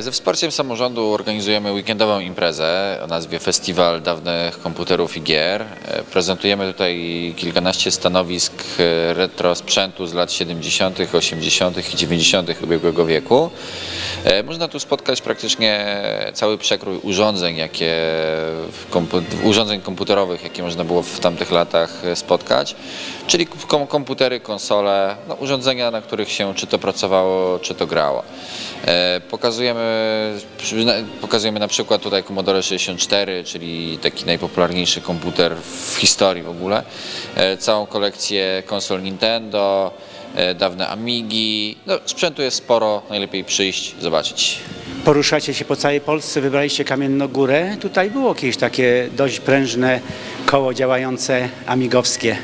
Ze wsparciem samorządu organizujemy weekendową imprezę o nazwie Festiwal Dawnych Komputerów i Gier. E, Prezentujemy tutaj kilkanaście stanowisk e, retro sprzętu z lat 70., 80. i 90. ubiegłego wieku. E, Można tu spotkać praktycznie cały przekrój urządzeń, jakie urządzeń komputerowych, jakie można było w tamtych latach spotkać, czyli kom- komputery, konsole, no, urządzenia, na których się czy to pracowało, czy to grało. Pokazujemy, pokazujemy na przykład tutaj Commodore 64, czyli taki najpopularniejszy komputer w historii w ogóle. E, Całą kolekcję konsol Nintendo, e, dawne Amigi. No, sprzętu jest sporo, najlepiej przyjść, zobaczyć. Poruszacie się po całej Polsce, wybraliście Kamienną Górę. Tutaj było jakieś takie dość prężne koło działające amigowskie.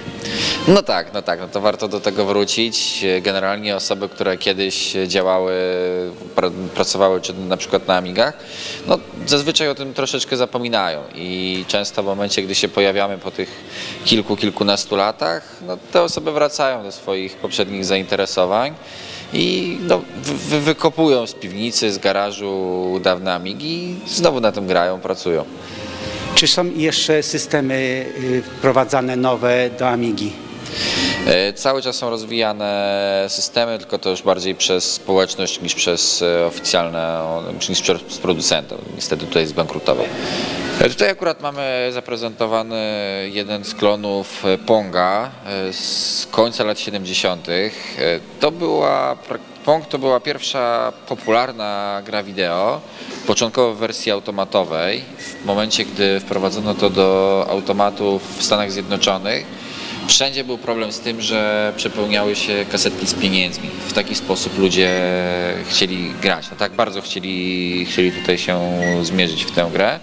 No tak, no tak, no to warto do tego wrócić. Generalnie osoby, które kiedyś działały, pra- pracowały czy na przykład na Amigach, no zazwyczaj o tym troszeczkę zapominają i często w momencie, gdy się pojawiamy po tych kilku, kilkunastu latach, no te osoby wracają do swoich poprzednich zainteresowań i no, wy- wykopują z piwnicy, z garażu dawne Amigi i znowu na tym grają, pracują. Czy są jeszcze systemy y, wprowadzane nowe do Amigi? E, Cały czas są rozwijane systemy, tylko to już bardziej przez społeczność niż przez e, oficjalne, niż przez producenta. Niestety tutaj zbankrutował. E, Tutaj akurat mamy zaprezentowany jeden z klonów Ponga z końca lat 70. E, To była, Pong to była pierwsza popularna gra wideo, początkowo w wersji automatowej. W momencie, gdy wprowadzono to do automatów w Stanach Zjednoczonych, Wszędzie był problem z tym, że przepełniały się kasetki z pieniędzmi. W taki sposób ludzie chcieli grać. No tak bardzo chcieli, chcieli tutaj się zmierzyć w tę grę.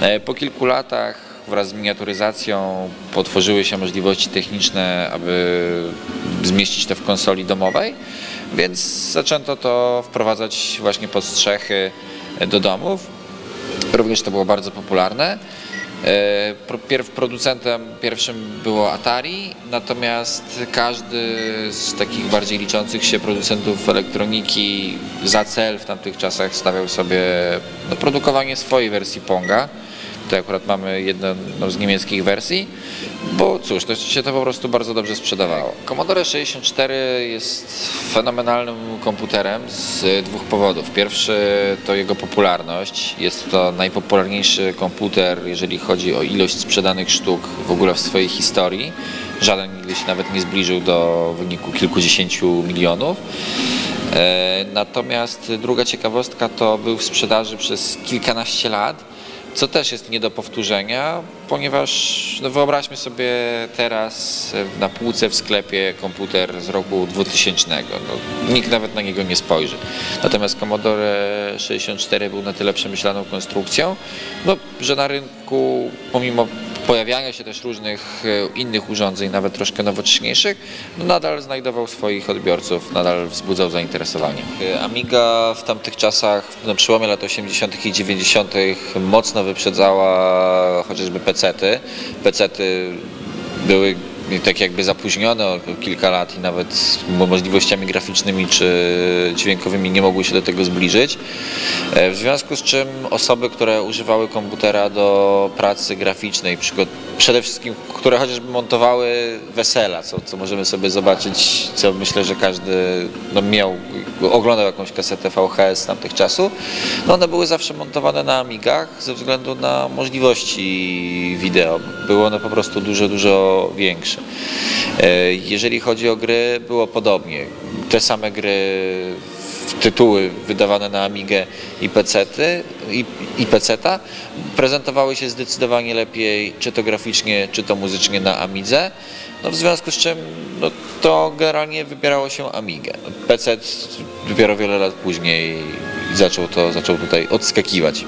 E, Po kilku latach wraz z miniaturyzacją potworzyły się możliwości techniczne, aby zmieścić to w konsoli domowej, więc zaczęto to wprowadzać właśnie pod strzechy do domów. Również to było bardzo popularne. E, Pierw producentem pierwszym było Atari, natomiast każdy z takich bardziej liczących się producentów elektroniki za cel w tamtych czasach stawiał sobie no, produkowanie swojej wersji Ponga. Tutaj akurat mamy jedną no, z niemieckich wersji, bo cóż, to się to po prostu bardzo dobrze sprzedawało. Commodore 64 jest fenomenalnym komputerem z dwóch powodów. Pierwszy to jego popularność. Jest to najpopularniejszy komputer, jeżeli chodzi o ilość sprzedanych sztuk w ogóle w swojej historii. Żaden nigdy się nawet nie zbliżył do wyniku kilkudziesięciu milionów. E, Natomiast druga ciekawostka to był w sprzedaży przez kilkanaście lat, co też jest nie do powtórzenia, ponieważ no wyobraźmy sobie teraz na półce w sklepie komputer z roku 2000. No, nikt nawet na niego nie spojrzy. Natomiast Commodore 64 był na tyle przemyślaną konstrukcją, no, że na rynku pomimo pojawiania się też różnych e, innych urządzeń, nawet troszkę nowocześniejszych, no nadal znajdował swoich odbiorców, nadal wzbudzał zainteresowanie. E, Amiga w tamtych czasach, na przełomie lat 80. i 90. mocno wyprzedzała chociażby pecety. Pecety były tak jakby zapóźnione o kilka lat i nawet możliwościami graficznymi czy dźwiękowymi nie mogły się do tego zbliżyć. E, W związku z czym osoby, które używały komputera do pracy graficznej, przede wszystkim, które chociażby montowały wesela, co, co możemy sobie zobaczyć, co myślę, że każdy no, miał, oglądał jakąś kasetę VHS tamtych czasów, no one były zawsze montowane na Amigach ze względu na możliwości wideo. Były one po prostu dużo, dużo większe. E, Jeżeli chodzi o gry, było podobnie. Te same gry tytuły wydawane na Amigę i PC-ty, i, i PC-ta prezentowały się zdecydowanie lepiej, czy to graficznie, czy to muzycznie na Amidze. No w związku z czym no, to generalnie wybierało się Amigę. PC dopiero wiele lat później zaczął to zaczął tutaj odskakiwać.